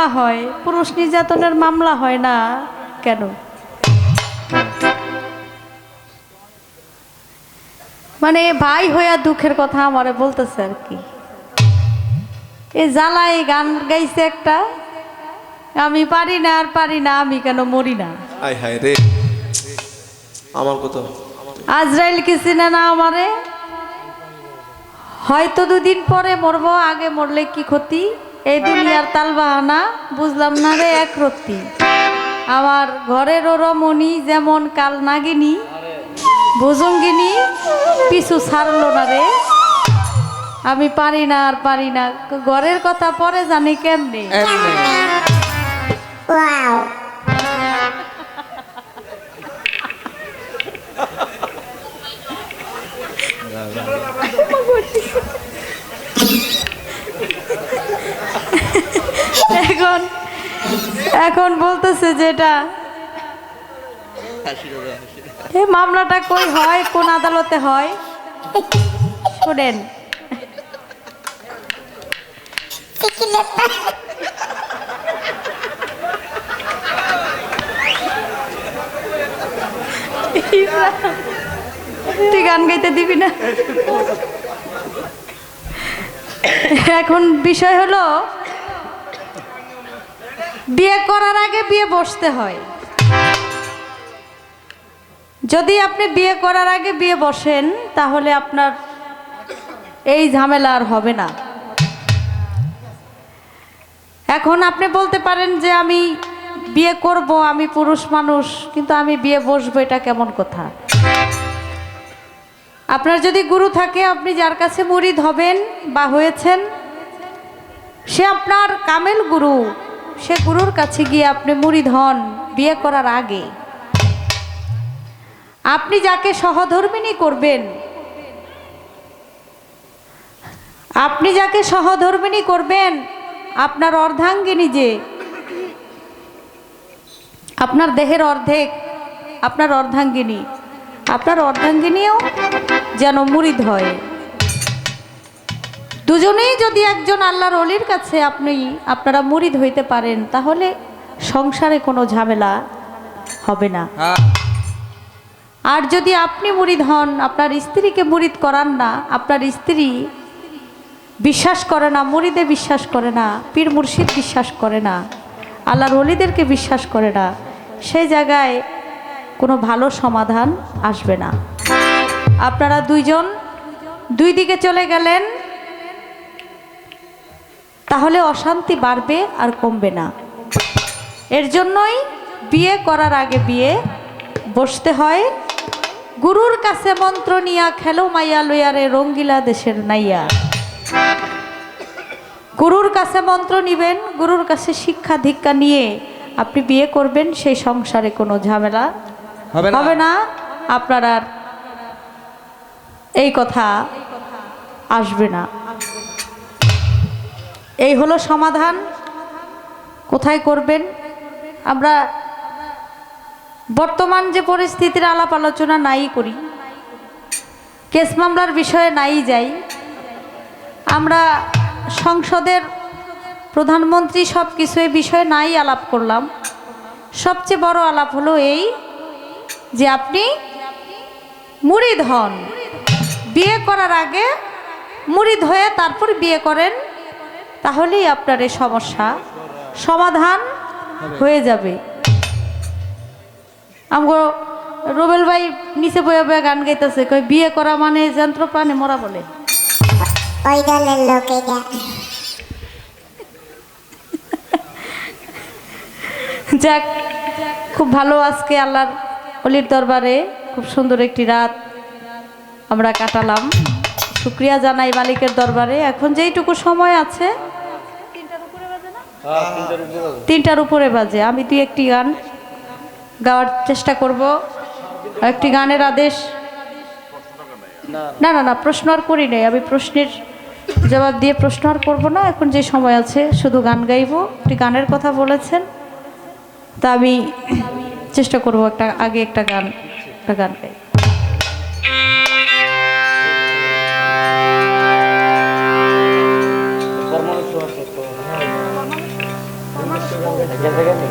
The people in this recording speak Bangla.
মামলা হয় পুরুষ নির্যাতনের মামলা হয় না কেন? মানে ভাই হইয়া দুঃখের কথা আমারে বলতেছে আর কি। এই জ্বালাই গান গাইছে একটা আমি পারি না আর পারি না আমি কেন মরি না? আয় হায় রে আমার কথা আজরাইল কি চিনে না আমারে? হয়তো দুদিন পরে মরবো আগে মরলে কি ক্ষতি? এই দুনিয়ার তালবাহানা বুঝলাম না রে এক রত্তি। আমার ঘরের রমণী যেমন কাল নাগিনী ভুজঙ্গিনী পিছু ছাড়লো না রে। আমি পারি না আর পারি না ঘরের কথা পরে জানি কেমনে। এখন এখন বলতেছে যেটা। এই মামলাটা কই হয়? কোন আদালতে হয়? শোনেন। তুই গান গাইতে দিবি না? এখন বিষয় হলো বিয়ে করার আগে বিয়ে বসতে হয়। যদি আপনি বিয়ে করার আগে বিয়ে বসেন, তাহলে আপনার এই ঝামেলা আর হবে না। এখন আপনি বলতে পারেন যে, আমি বিয়ে করব, আমি পুরুষ মানুষ, কিন্তু আমি বিয়ে বসবো, এটা কেমন কথা? আপনার যদি গুরু থাকে, আপনি যার কাছে মুরিদ হবেন বা হয়েছেন, সে আপনার কামেল গুরু। সে গুরুর কাছে গিয়ে আপনি মুরিদ হন বিয়ে করার আগে। আপনি যাকে সহধর্মিনী করবেন, আপনি যাকে সহধর্মিনী করবেন, আপনার অর্ধাঙ্গিনী যে, আপনার দেহের অর্ধেক, আপনার অর্ধাঙ্গিনী, আপনার অর্ধাঙ্গিনীও যেন মুরিদ হয় দুজনেই যদি একজন আল্লাহর অলির কাছে আপনি আপনারা মুরিদ হইতে পারেন তাহলে সংসারে কোনো ঝামেলা হবে না। আর যদি আপনি মুরিদ হন আপনার স্ত্রীকে মুরিদ করান না আপনার স্ত্রী বিশ্বাস করে না মুরিদে বিশ্বাস করে না পীর মুর্শিদ বিশ্বাস করে না আল্লাহর অলিদেরকে বিশ্বাস করে না সেই জায়গায় কোনো ভালো সমাধান আসবে না। আপনারা দুইজন দুই দিকে চলে গেলেন তাহলে অশান্তি বাড়বে আর কমবে না। এর জন্যই বিয়ে করার আগে বিয়ে বসতে হয়। গুরুর কাছে মন্ত্র নিয়া খেলো মাইয়া লইয়ারে রঙ্গিলা দেশের নাইয়া। গুরুর কাছে মন্ত্র নিবেন গুরুর কাছে শিক্ষা দীক্ষা নিয়ে আপনি বিয়ে করবেন সেই সংসারে কোনো ঝামেলা হবে না। হবে না। আপনার আর এই কথা আসবে না। এই হলো সমাধান। কোথায় করবেন? আমরা বর্তমান যে পরিস্থিতির আলাপ আলোচনা নাই করি। কেস মামলার বিষয়ে নাই যাই। আমরা সংসদের প্রধানমন্ত্রী সব কিছু এই বিষয়ে নাই আলাপ করলাম। সবচেয়ে বড় আলাপ হলো এই যে আপনি মুরিদ হন বিয়ে করার আগে মুরিদ হয়ে তারপর বিয়ে করেন তাহলেই আপনার এই সমস্যা সমাধান হয়ে যাবে। আমগো রুবেল ভাই নিচে বয়ে বয়ে গান গাইতেছে কই বিয়ে করা মানে যন্ত্র প্রাণে মরা বলে। ওই দলের লোক যাক খুব ভালো আজকে আল্লাহর অলির দরবারে খুব সুন্দর একটি রাত আমরা কাটালাম। শুক্রিয়া জানাই মালিকের দরবারে। এখন যেইটুকু সময় আছে তিনটার উপরে বাজে। আমি তুই একটি গান গাওয়ার চেষ্টা করব। একটি গানের আদেশ। না না না প্রশ্ন আর করি নাই। আমি প্রশ্নের জবাব দিয়ে প্রশ্ন আর করব না। এখন যে সময় আছে শুধু গান গাইবো। একটি গানের কথা বলেছেন। তা আমি চেষ্টা করব একটা আগে একটা গান একটা গান গাই। Jangan-jangan nih.